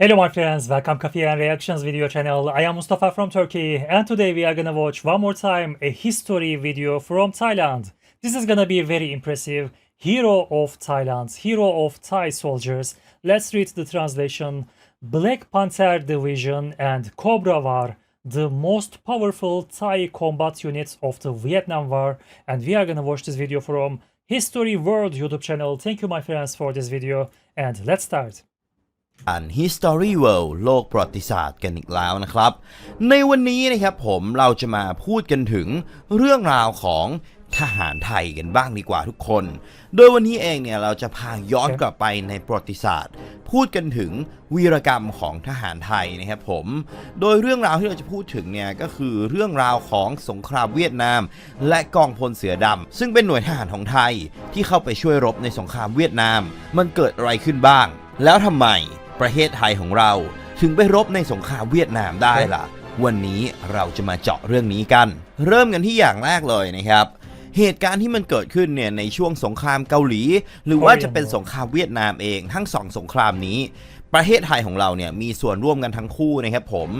Hello my friends, welcome Coffee and Reactions video channel. I am Mustafa from Turkey and today we are gonna watch one more time a history video from Thailand. This is gonna be very impressive. Hero of Thailand, hero of Thai soldiers. Let's read the translation. Black Panther Division and Cobra War, the most powerful Thai combat units of the Vietnam War. And we are gonna watch this video from History World YouTube channel. Thank you my friends for this video and let's start. อ่าน History World โลกประวัติศาสตร์กันอีกแล้วนะครับ ในวันนี้นะครับผมเราจะมาพูดกันถึงเรื่องราวของทหารไทยกันบ้างดีกว่าทุกคน โดยวันนี้เองเนี่ยเราจะพาย้อนกลับไปในประวัติศาสตร์ พูดกันถึงวีรกรรมของทหารไทยนะครับผม โดยเรื่องราวที่เราจะพูดถึงเนี่ยก็คือเรื่องราวของสงครามเวียดนาม และกองพลเสือดำซึ่งเป็นหน่วยทหารของไทยที่เข้าไปช่วยรบในสงครามเวียดนาม มันเกิดอะไรขึ้นบ้าง แล้วทำไม ประเทศไทยของเรา ถึงไปรบในสงครามเวียดนามได้ล่ะ วันนี้เราจะมาเจาะเรื่องนี้กัน เริ่มกันที่อย่างแรกเลยนะครับ เหตุการณ์ที่มันเกิดขึ้นเนี่ยในช่วงสงครามเกาหลี หรือว่าจะเป็นสงครามเวียดนามเองทั้งสองสงครามนี้ ประเทศไทยของเราเนี่ยมีส่วนร่วมกันทั้งคู่นะครับผม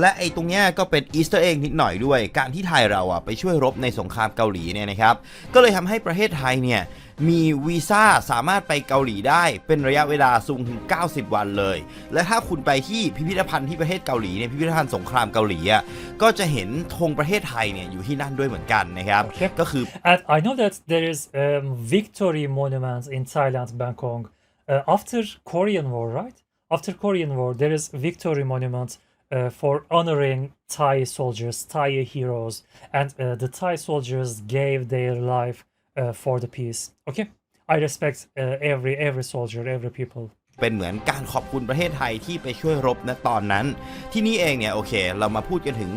และไอ้ตรงเนี้ยก็เป็นอีสเตอร์เอ็กนิดหน่อยด้วย การที่ไทยเราอะไปช่วยรบในสงครามเกาหลีเนี่ยนะครับ ก็เลยทำให้ประเทศไทยเนี่ยมีวีซ่าสามารถไปเกาหลีได้เป็นระยะเวลาสูงถึง 90 วันเลย และถ้าคุณไปที่พิพิธภัณฑ์ที่ประเทศเกาหลีเนี่ยพิพิธภัณฑ์สงครามเกาหลีอะก็จะเห็นธงประเทศไทยเนี่ยอยู่ที่นั่นด้วยเหมือนกันนะครับโอเคก็คือ And I know that there is um, victory monument in Thailand, Bangkok. Uh, after Korean War, right? After Korean War, there is victory monument uh, for honoring Thai soldiers, Thai heroes, and uh, the Thai soldiers gave their life uh, for the peace. Okay, I respect uh, every every soldier, every people. เป็นเหมือนการขอบคุณประเทศไทยที่ไปช่วยรบณตอนนั้น ที่นี่เองเนี่ยโอเค เรามาพูดกันถึง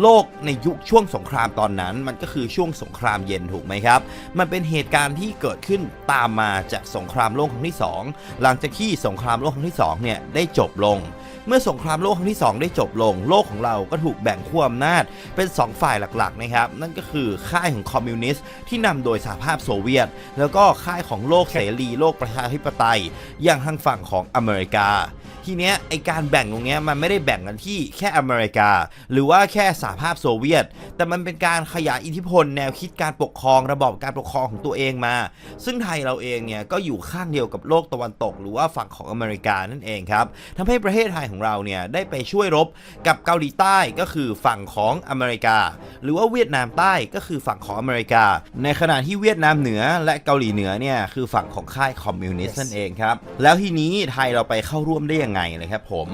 โลกในยุคช่วงสงครามตอนนั้น มันก็คือช่วงสงครามเย็นถูกไหมครับ มันเป็นเหตุการณ์ที่เกิดขึ้นตามมาจากสงครามโลกครั้งที่ 2 หลังจากที่สงครามโลกครั้งที่2เนี่ยได้จบลง เมื่อสงครามโลกครั้งที่ 2 ได้จบลง โลกของเราก็ถูกแบ่งขั้วอำนาจเป็น 2 ฝ่ายหลักๆนะครับนั่นก็คือค่ายของคอมมิวนิสต์ที่นำโดยสหภาพโซเวียต แล้วก็ค่ายของโลกเสรีโลกประชาธิปไตยอย่างทางฝั่งของอเมริกา ทีเนี้ยไอการแบ่งตรงเนี้ยมันไม่ได้แบ่งกันที่แค่อเมริกา หรือว่าแค่สหภาพโซเวียต แต่มันเป็นการขยายอิทธิพลแนวคิดการปกครองระบอบการปกครองของตัวเองมา ซึ่งไทยเราเองเนี่ยก็อยู่ข้างเดียวกับโลกตะวันตก หรือว่าฝั่งของอเมริกานั่นเองครับทำให้ประเทศไทยของเราเนี่ยได้ไปช่วยรบกับเกาหลีใต้ก็คือฝั่งของอเมริกา หรือว่าเวียดนามใต้ก็คือฝั่งของอเมริกา ในขณะที่เวียดนามเหนือและเกาหลีเหนือเนี่ยคือฝั่งของค่ายคอมมิวนิสต์นั่นเองครับแล้วทีนี้ไทยเราไปเข้าร่วมได้ยังไงไงนะครับผม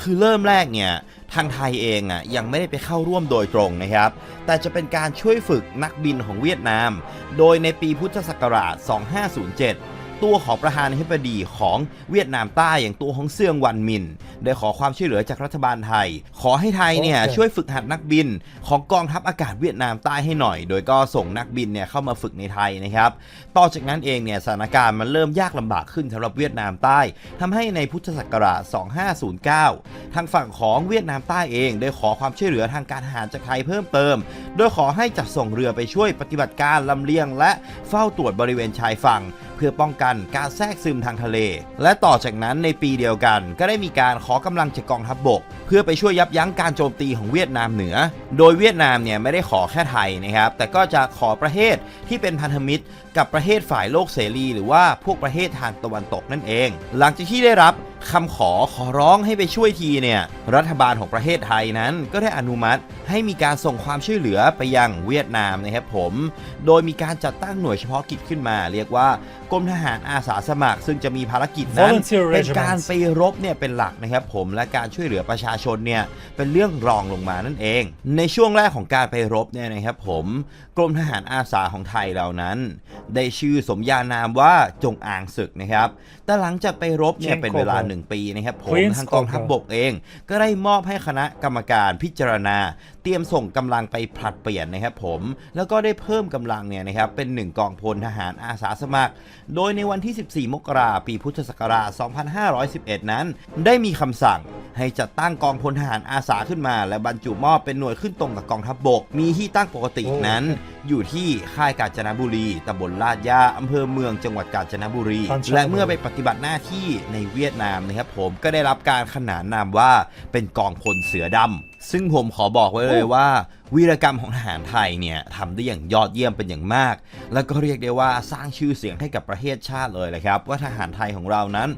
คือเริ่มแรกเนี่ยทางไทยเองอะยังไม่ได้ไปเข้าร่วมโดยตรงนะครับ แต่จะเป็นการช่วยฝึกนักบินของเวียดนาม โดยในปีพุทธศักราช 2507 ตัวของประธานาธิบดีของเวียดนามใต้อย่างตัวของเซียงวันมิน ได้ขอความช่วยเหลือจากรัฐบาลไทย ขอให้ไทยเนี่ยโอเคช่วยฝึกหัดนักบินของกองทัพอากาศเวียดนามใต้ให้หน่อย โดยก็ส่งนักบินเนี่ยเข้ามาฝึกในไทยนะครับต่อจากนั้นเองเนี่ยสถานการณ์มันเริ่มยากลำบากขึ้นสำหรับเวียดนามใต้ทำให้ในพุทธศักราช 2509 ทางฝั่งของเวียดนามใต้เองได้ขอความช่วยเหลือทางการทหารจากไทยเพิ่มเติม โดยขอให้จัดส่งเรือไปช่วยปฏิบัติการลำเลียงและเฝ้าตรวจบริเวณชายฝั่ง เพื่อป้องกันการแทรกซึมทางทะเล และต่อจากนั้นในปีเดียวกัน ก็ได้มีการขอกำลังจากกองทัพบบก เพื่อไปช่วยยับยั้งการโจมตีของเวียดนามเหนือ โดยเวียดนามเนี่ยไม่ได้ขอแค่ไทยนะครับ แต่ก็จะขอประเทศที่เป็นพันธมิตร กับประเทศฝ่ายโลกเสรี หรือว่าพวกประเทศทางตะวันตกนั่นเอง หลังจากที่ได้รับคำขอขอร้องให้ไปช่วยทีเนี่ยรัฐบาลของประเทศไทยนั้น ก็ได้อนุมัติให้มีการส่งความช่วยเหลือไปยังเวียดนามนะครับผม โดยมีการจัดตั้งหน่วยเฉพาะกิจขึ้นมา เรียกว่ากรมทหารอาสาสมัคร ซึ่งจะมีภารกิจนั้น Volunteer เป็นการ regiments ไปรบเนี่ยเป็นหลักนะครับผมและการช่วยเหลือประชาชนเนี่ยเป็นเรื่องรองลงมานั่นเอง ในช่วงแรกของการไปรบเนี่ยนะครับผมกรมทหารอาสาของไทยเหล่านั้น ได้ชื่อสมญานามว่าจงอางศึกนะครับ แต่หลังจากไปรบเนี่ย King เป็นเวลา Cobra หนึ่งปีนะครับผม Queen's ทางกองทัพ Cobra บกเอง ก็ได้มอบให้คณะกรรมการพิจารณา เตรียมส่งกำลังไปผลัดเปลี่ยนนะครับผมแล้วก็ได้เพิ่มกำลังเนี่ยนะครับเป็นหนึ่งกองพลทหารอาสาสมัคร โดยในวันที่ 14 มกราปีพุทธศักราช 2511 นั้น ได้มีคำสั่ง ให้จัดตั้งกองพลทหารอาสาขึ้นมา และบรรจุมอบเป็นหน่วยขึ้นตรงกับกองทัพบบก มีที่ตั้งปกติโอ้นั้น อยู่ที่ค่ายกาญจนบุรีตำบลลาดย่าอำเภอเมืองจังหวัดกาญจนบุรีกาญจนบุรี และเมื่อไปปฏิบัติหน้าที่ในเวียดนามามนะครับผมก็ได้รับการขนานนามว่าเป็นกองพลเสือดำ ซึ่งผมขอบอกไว้เลยว่า วีรกรรมของทหารไทยเนี่ยทำได้อย่างยอดเยี่ยมเป็นอย่างมาก แล้วก็เรียกได้ว่าสร้างชื่อเสียงให้กับประเทศชาติเลยเลยครับ ว่าทหารไทยของเรานั้น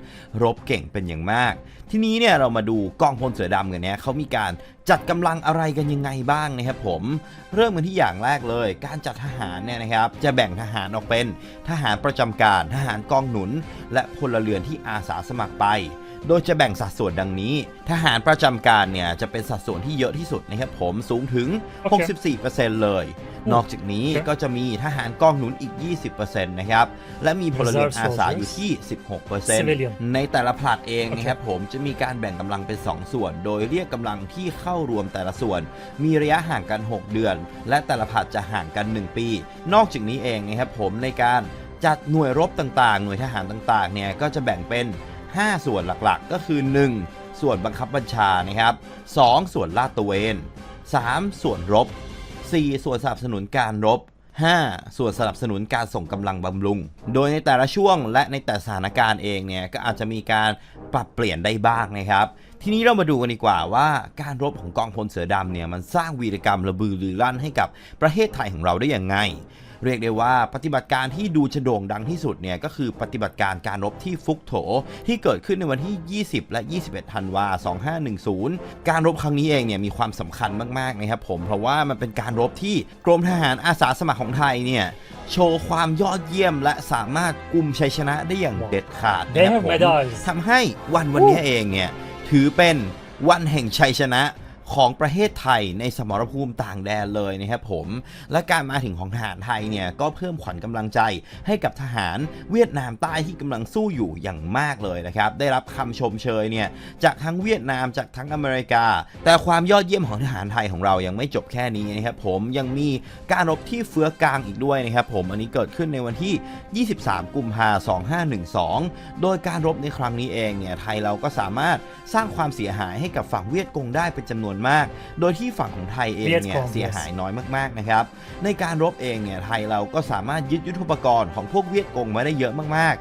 รบเก่งเป็นอย่างมาก ทีนี้เนี่ยเรามาดูกองพลเสือดำกันเนี่ยเขามีการจัดกำลังอะไรกันยังไงบ้างนะครับผม เริ่มกันที่อย่างแรกเลย การจัดทหารเนี่ยนะครับ จะแบ่งทหารออกเป็น ทหารประจำการ ทหารกองหนุน และพลเรือนที่อาสาสมัครไป โดยจะแบ่งสัดส่วนดังนี้ ทหารประจำการเนี่ยจะเป็นสัดส่วนที่เยอะที่สุดนะครับผมสูงถึงโอเค64%เลย นอกจากนี้โอเคก็จะมีทหารกองหนุนอีก 20%นะครับ และมีพลเรือน Reserve อาสาอยู่ soldiers ที่ Civilian 16%ในแต่ละผลัดเองโอเคนะครับผมจะมีการแบ่งกำลังเป็น 2 ส่วน โดยเรียกกำลังที่เข้ารวมแต่ละส่วน มีระยะห่างกัน 6 เดือน และแต่ละผลัดจะห่างกัน 1 ปี นอกจากนี้เองนะครับผมในการจัดหน่วยรบต่างๆ หน่วยทหารต่างๆ เนี่ยก็จะแบ่งเป็น 5 ส่วนหลักๆ ก็คือ 1 ส่วนบังคับบัญชานะครับ 2 ส่วนลาดตระเวน 3 ส่วนรบ 4 ส่วนสนับสนุนการรบ 5 ส่วนสนับสนุนการส่งกำลังบำรุง โดยในแต่ละช่วงและในแต่สถานการณ์เองเนี่ยก็อาจจะมีการปรับเปลี่ยนได้บ้างนะครับ ทีนี้เรามาดูกันดีกว่าว่าการรบของกองพลเสือดำเนี่ยมันสร้างวีรกรรมระบือรือลั่นให้กับประเทศไทยของเราได้อย่างไง เรียกได้ว่าปฏิบัติการที่ดูจะโด่งดังที่สุดเนี่ยก็คือปฏิบัติการการรบที่ฟุกโถ ที่เกิดขึ้นในวันที่ 20 และ 21 ธันวา 2510 การรบครั้งนี้เองเนี่ยมีความสำคัญมากๆนะครับผมเพราะว่ามันเป็นการรบที่กรมทหารอาสาสมัครของไทยเนี่ยโชว์ความยอดเยี่ยมและสามารถกุมชัยชนะได้อย่างเด็ดขาด They นะครับ have ผม medals ทำให้วันวันนี้เองเนี่ยถือเป็นวันแห่งชัยชนะ ของประเทศไทยในสมรภูมิต่างแดนเลยนะครับผม และการมาถึงของทหารไทยเนี่ยก็เพิ่มขวัญกำลังใจให้กับทหารเวียดนามใต้ที่กำลังสู้อยู่อย่างมากเลยนะครับ ได้รับคำชมเชยเนี่ยจากทั้งเวียดนามจากทั้งอเมริกา แต่ความยอดเยี่ยมของทหารไทยของเรายังไม่จบแค่นี้นะครับผมยังมีการรบที่เฟื้อกลางอีกด้วยนะครับผมอันนี้เกิดขึ้นในวันที่ 23 กุมภา2512 โดยการรบในครั้งนี้เองเนี่ยไทยเราก็สามารถสร้างความเสียหายให้กับฝั่งเวียดกงได้เป็นจำนวนมาก โดยที่ฝั่งของไทยเองเนี่ยเวียดกงเสียหายน้อยมากๆนะครับ ในการรบเองเนี่ยไทยเราก็สามารถยึดยุทโธปกรณ์ของพวกเวียดกงมาได้เยอะมาก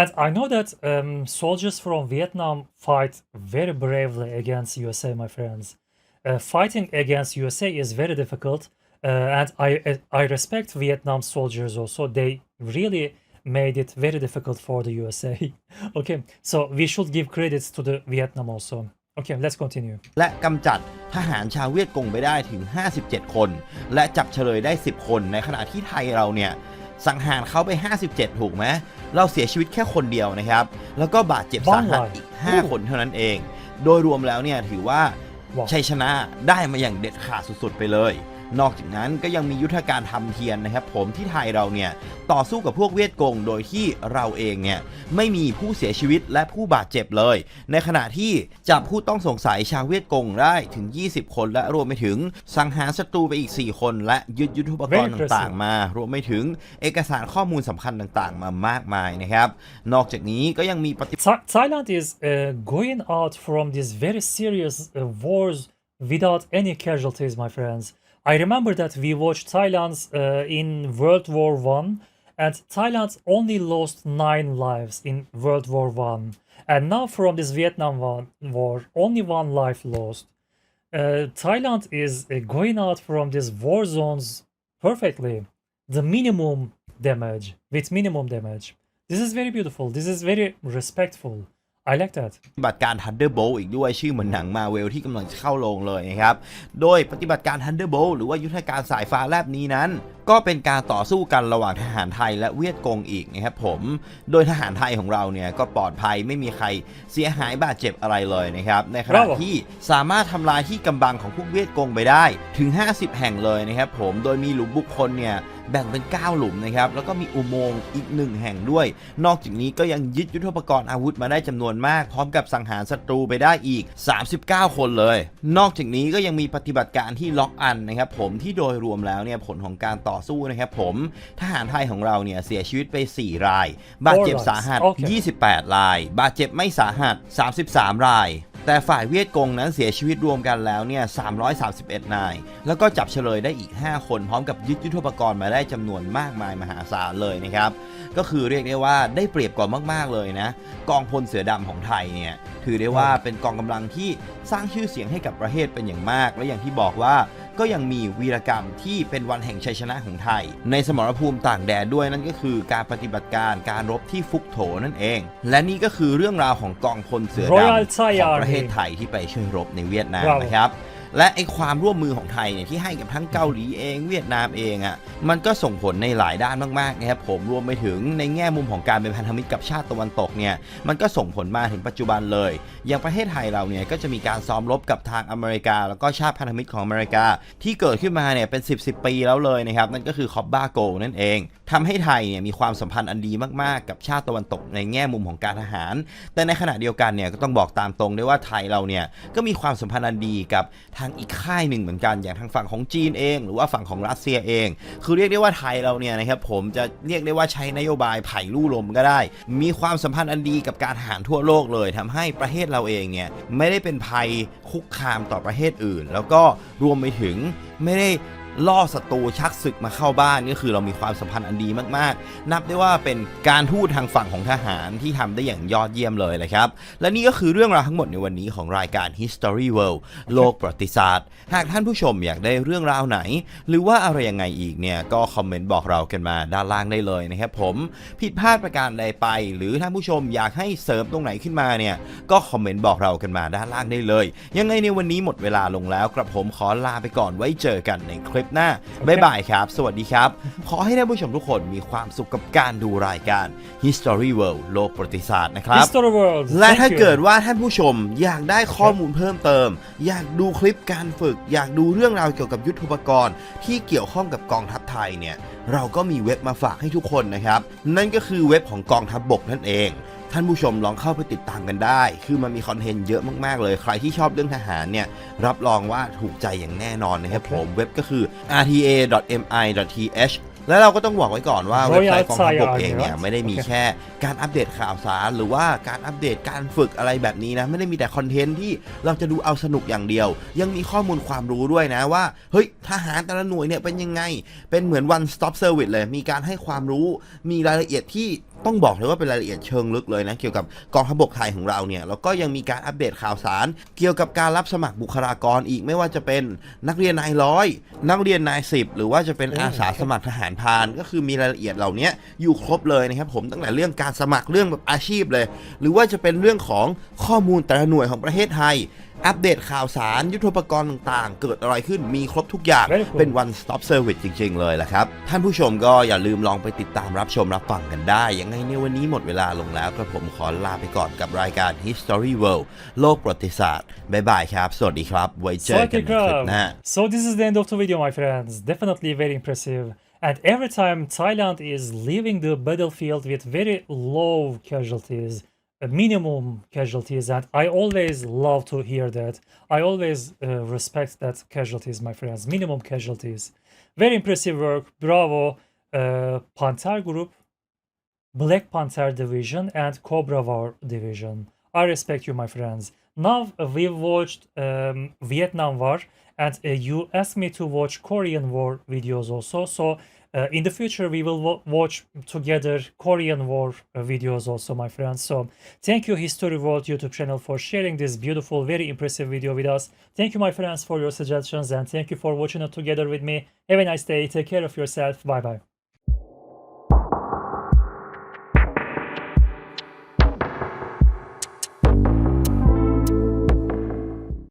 And I know that um, soldiers from Vietnam fight very bravely against USA, my friends. Uh, fighting against USA is very difficult, uh, and I I respect Vietnam soldiers also. They really made it very difficult for the USA. okay, so we should give credits to the Vietnam also. Okay, let's continue. ๆและกำจัดทหารชาวเวียดกงไปได้ถึง 57 คน และจับเฉลยได้ 10 คน ในขณะที่ไทยเราเนี่ยสังหารเขาไป 57 ถูกไหม เราเสียชีวิตแค่คนเดียวนะครับ แล้วก็บาดเจ็บสาหัสอีก 5 คนเท่านั้นเอง โดยรวมแล้วเนี่ยถือว่า Wow. ชัยชนะได้มาอย่างเด็ดขาดสุดๆไปเลย นอกจากนั้นก็ยังมียุทธการทำเทียนนะครับผมที่ไทยเราเนี่ยต่อสู้กับพวกเวียดกงโดยที่เราเองเนี่ยไม่มีผู้เสียชีวิตและผู้บาดเจ็บเลย ในขณะที่จับผู้ต้องสงสัยชาวเวียดกงได้ถึง 20 คนและรวมไปถึงสังหารศัตรูไปอีก 4 คน และยึดยุทโธปกรณ์ต่างๆ มารวมไปถึงเอกสารข้อมูลสำคัญต่างๆ มามากมายนะครับ นอกจากนี้ก็ยังมีปฏิ Thailand is uh, going out from these very serious uh, wars without any casualties, my friends. I remember that we watched Thailand's uh, in World War One, and Thailand only lost nine lives in World War One, and now from this Vietnam war, only one life lost. Uh, Thailand is uh, going out from these war zones perfectly, the minimum damage with minimum damage. This is very beautiful. This is very respectful. I like that. ปฏิบัติการ Thunderbolt อีกด้วยชื่อเหมือนหนังมาเวลที่กำลังจะเข้าโรงเลยนะครับ โดยปฏิบัติการ Thunderbolt หรือว่ายุทธการสายฟ้าแลบนี้นั้นก็เป็นการต่อสู้กันระหว่างทหารไทยและเวียดกงอีกนะครับผม โดยทหารไทยของเราเนี่ยก็ปลอดภัยไม่มีใครเสียหายบาดเจ็บอะไรเลยนะครับ ในขณะ Bravo ที่สามารถทำลายที่กำบังของพวกเวียดกงไปได้ถึง 50 แห่งเลยนะครับผม โดยมีหลุมบุคคลเนี่ยแบ่งเป็น 9 หลุมนะครับ แล้วก็มีอุโมงค์อีกหนึ่งแห่งด้วย นอกจากนี้ก็ยังยึดยุทโธปกรณ์อาวุธมาได้จำนวนมาก พร้อมกับสังหารศัตรูไปได้อีก 39 คนเลย นอกจากนี้ก็ยังมีปฏิบัติการที่ล็อกอันนะครับผมที่โดยรวมแล้วเนี่ยผลของการต่อสู้นะครับผมทหารไทยของเราเนี่ยเสียชีวิตไป 4 ราย บาดเจ็บสาหัส Alright, okay. 28 ราย บาดเจ็บไม่สาหัส 33 รายแต่ฝ่ายเวียดกงนั้นเสียชีวิตรวมกันแล้วเนี่ย 331 นาย แล้วก็จับเฉลยได้อีก 5 คนพร้อมกับยึดยุทโธปกรณ์มาได้จำนวนมากมายมหาศาลเลยนะครับ ก็คือเรียกได้ว่าได้เปรียบกว่ามากๆเลยนะ กองพลเสือดำของไทยเนี่ย ถือได้ว่าเป็นกองกำลังที่สร้างชื่อเสียงให้กับประเทศเป็นอย่างมาก และอย่างที่บอกว่า ก็ยังมีวีรกรรมที่เป็นวันแห่งชัยชนะของไทย ในสมรภูมิต่างแดนด้วยนั่นก็คือการปฏิบัติการการรบที่ฟุกโถนั่นเอง และนี่ก็คือเรื่องราวของกองพลเสือดำ Royal Thai ของประเทศ Army ไทยที่ไปช่วยรบในเวียดนาม Bravo นะครับ และไอความร่วมมือของไทยเนี่ยที่ให้กับทั้งเกาหลีเองเวียดนามเองอะ่ะมันก็ส่งผลในหลายด้านมากๆนะครับผมรวมไปถึงในแง่มุมของการเป็นพันธมิตรกับชาติตะวันตกเนี่ยมันก็ส่งผลมาถึงปัจจุบันเลย อย่างประเทศไทยเราเนี่ยก็จะมีการซ้อมรบกับทางอเมริกา แล้วก็ชาติพันธมิตรของอเมริกา ที่เกิดขึ้นมาเนี่ยเป็น 10 10ปีแล้วเลยนะครับนั่นก็คือคอบบ้าโกนั่นเองทำให้ไทยเนี่ยมีความสัมพันธ์อันดีมากๆ กับชาติตะวันตกในแง่มุมของการทหาร แต่ในขณะเดียวกันเนี่ยก็ต้องบอกตามตรงด้วยว่าไทยเราเนี่ยก็มีความสัมพันธ์อันดีกับทางอีกค่ายหนึ่งเหมือนกันอย่างทางฝั่งของจีนเอง หรือว่าฝั่งของรัสเซียเอง คือเรียกได้ว่าไทยเราเนี่ยนะครับผมจะเรียกได้ว่าใช้นโยบายไผ่ลู่ลมก็ได้ มีความสัมพันธ์อันดีกับการทหารทั่วโลกเลยทำให้ประเทศเราเองเนี่ยไม่ได้เป็นภัยคุกคามต่อประเทศอื่น แล้วก็รวมไปถึงไม่ได้ ล่อศัตรูชักศึกมาเข้าบ้านก็คือเรามีความสัมพันธ์อันดีมากๆ นับได้ว่าเป็นการทูตทางฝั่งของทหารที่ทำได้อย่างยอดเยี่ยมเลยเลยครับ และนี่ก็คือเรื่องราวทั้งหมดในวันนี้ของรายการ History World โลกประวัติศาสตร์ หากท่านผู้ชมอยากได้เรื่องราวไหน หรือว่าอะไรยังไงอีกเนี่ยก็คอมเมนต์บอกเรากันมาด้านล่างได้เลยนะครับผมผิดพลาดประการใดไป หรือท่านผู้ชมอยากให้เสริมตรงไหนขึ้นมาเนี่ยก็คอมเมนต์บอกเรากันมาด้านล่างได้เลย ยังไงในวันนี้หมดเวลาลงแล้วกระผมขอลาไปก่อนไว้เจอกันในคลิปหน้า บ๊ายบายครับ สวัสดีครับ ขอให้ท่านผู้ชมทุกคนมีความสุขกับการดูรายการ History World โลกประวัติศาสตร์นะครับ History World และ thank ถ้า you เกิดว่าท่านผู้ชมอยากได้ข้อมูลเพิ่มเติม อยากดูคลิปการฝึก อยากดูเรื่องราวเกี่ยวกับยุทโธปกรณ์ที่เกี่ยวข้องกับกองทัพไทยเนี่ยเราก็มีเว็บมาฝากให้ทุกคนนะครับ นั่นก็คือเว็บของกองทัพบบกนั่นเอง ท่านผู้ชมลองเข้าไปติดตามกันได้ คือมันมีคอนเทนต์เยอะมากๆเลย ใครที่ชอบเรื่องทหารเนี่ย รับรองว่าถูกใจอย่างแน่นอนนะครับโอเคผมเว็บก็คือ rta.mi.th และเราก็ต้องบอกไว้ก่อนว่าเว็บไซต์กองทัพบกเองเนี่ย Royal Thai Army ไม่ได้มีโอเคแค่การอัปเดตข่าวสาร หรือว่าการอัปเดตการฝึกอะไรแบบนี้นะไม่ได้มีแต่คอนเทนต์ที่เราจะดูเอาสนุกอย่างเดียว ยังมีข้อมูลความรู้ด้วยนะว่าเฮ้ยทหารแต่ละหน่วยเนี่ยเป็นยังไง เป็นเหมือน one stop service เลย มีการให้ความรู้มีรายละเอียดที่ ต้องบอกเลยว่าเป็นรายละเอียดเชิงลึกเลยนะเกี่ยวกับกองทัพบกไทยของเราเนี่ยแล้วก็ยังมีการอัปเดตข่าวสาร เกี่ยวกับการรับสมัครบุคลากรอีกไม่ว่าจะเป็นนักเรียนนายร้อยนักเรียนนายสิบหรือว่าจะเป็นอืมอาสาสมัครทหารพรานก็คือมีรายละเอียดเหล่านี้อยู่ครบเลยนะครับผมตั้งแต่เรื่องการสมัครเรื่องแบบอาชีพเลย หรือว่าจะเป็นเรื่องของข้อมูลแต่ละหน่วยของประเทศไทยอัปเดตข่าวสารยุทโธปกรณ์ต่างๆ เกิดอะไรขึ้นมีครบทุกอย่าง Very cool เป็น one stop service จริง ๆ เลยแหละครับ ท่านผู้ชมก็อย่าลืมลองไปติดตามรับชมรับฟังกันได้ ยังไงในวันนี้หมดเวลาลงแล้วกระผมขอลาไปก่อนกับรายการ History World โลกประวัติศาสตร์บ๊ายบายครับ สวัสดีครับ ไว้เจอกันในคลิปหน้า So this is the end of the video, my friends. Definitely very impressive. And every time Thailand is leaving the battlefield with very low casualties, a minimum casualties, and I always love to hear that. I always uh, respect that casualties, my friends. Minimum casualties. Very impressive work. Bravo, uh, Panther Group, Black Panther Division, and Cobra War Division. I respect you, my friends. Now uh, we watched um, Vietnam War, and uh, you asked me to watch Korean War videos also. So uh, in the future, we will wa- watch together Korean War uh, videos also, my friends. So thank you, History World YouTube channel, for sharing this beautiful, very impressive video with us. Thank you, my friends, for your suggestions, and thank you for watching it together with me. Have a nice day. Take care of yourself. Bye bye.